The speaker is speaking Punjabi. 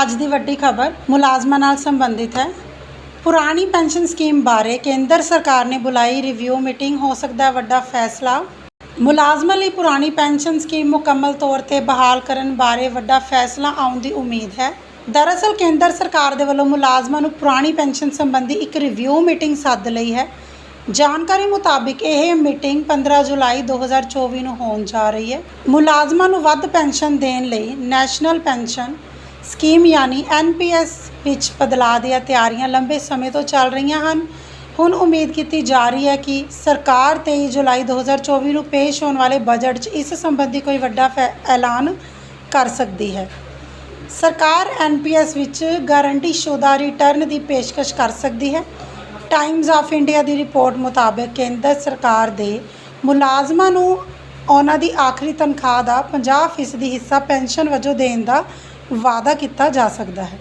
ਅੱਜ ਦੀ ਵੱਡੀ ਖਬਰ ਮੁਲਾਜ਼ਮਾਂ ਨਾਲ ਸੰਬੰਧਿਤ ਹੈ। ਪੁਰਾਣੀ ਪੈਨਸ਼ਨ ਸਕੀਮ ਬਾਰੇ ਕੇਂਦਰ ਸਰਕਾਰ ਨੇ ਬੁਲਾਈ ਰਿਵਿਊ ਮੀਟਿੰਗ। ਹੋ ਸਕਦਾ ਵੱਡਾ ਫੈਸਲਾ। ਮੁਲਾਜ਼ਮਾਂ ਲਈ ਪੁਰਾਣੀ ਪੈਨਸ਼ਨ ਸਕੀਮ ਮੁਕੰਮਲ ਤੌਰ ਤੇ ਬਹਾਲ ਕਰਨ ਬਾਰੇ ਵੱਡਾ ਫੈਸਲਾ ਆਉਣ ਦੀ ਉਮੀਦ ਹੈ। ਦਰਅਸਲ ਕੇਂਦਰ ਸਰਕਾਰ ਦੇ ਵੱਲੋਂ ਮੁਲਾਜ਼ਮਾਂ ਨੂੰ ਪੁਰਾਣੀ ਪੈਨਸ਼ਨ ਸੰਬੰਧੀ ਇੱਕ ਰਿਵਿਊ ਮੀਟਿੰਗ ਸੱਦ ਲਈ ਹੈ। ਜਾਣਕਾਰੀ ਮੁਤਾਬਿਕ ਇਹ ਮੀਟਿੰਗ 15 ਜੁਲਾਈ 2024 ਨੂੰ ਹੋਣ ਜਾ ਰਹੀ ਹੈ। ਮੁਲਾਜ਼ਮਾਂ ਨੂੰ ਵੱਧ ਪੈਨਸ਼ਨ ਦੇਣ ਲਈ ਨੈਸ਼ਨਲ ਪੈਨਸ਼ਨ ਸਕੀਮ ਯਾਨੀ ਐਨਪੀਐਸ ਵਿੱਚ ਬਦਲਾਅ ਦੀਆਂ ਤਿਆਰੀਆਂ ਲੰਬੇ ਸਮੇਂ ਤੋਂ ਚੱਲ ਰਹੀਆਂ ਹਨ। ਹੁਣ ਉਮੀਦ ਕੀਤੀ ਜਾ ਰਹੀ ਹੈ ਕਿ ਸਰਕਾਰ 23 ਜੁਲਾਈ 2024 ਨੂੰ ਪੇਸ਼ ਹੋਣ ਵਾਲੇ ਬਜਟ 'ਚ ਇਸ ਸੰਬੰਧੀ ਕੋਈ ਵੱਡਾ ਫੈ- ਐਲਾਨ ਕਰ ਸਕਦੀ ਹੈ। ਸਰਕਾਰ ਐਨਪੀਐਸ ਵਿੱਚ ਗਾਰੰਟੀ ਸ਼ੁਦਾ ਰਿਟਰਨ ਦੀ ਪੇਸ਼ਕਸ਼ ਕਰ ਸਕਦੀ ਹੈ। ਟਾਈਮਜ਼ ਆਫ ਇੰਡੀਆ ਦੀ ਰਿਪੋਰਟ ਮੁਤਾਬਕ ਕੇਂਦਰ ਸਰਕਾਰ ਦੇ ਮੁਲਾਜ਼ਮਾਂ ਨੂੰ ਉਹਨਾਂ ਦੀ ਆਖਰੀ ਤਨਖਾਹ ਦਾ 50% ਹਿੱਸਾ ਪੈਨਸ਼ਨ ਵਜੋਂ ਦੇਣ ਦਾ ਵਾਅਦਾ ਕੀਤਾ ਜਾ ਸਕਦਾ ਹੈ।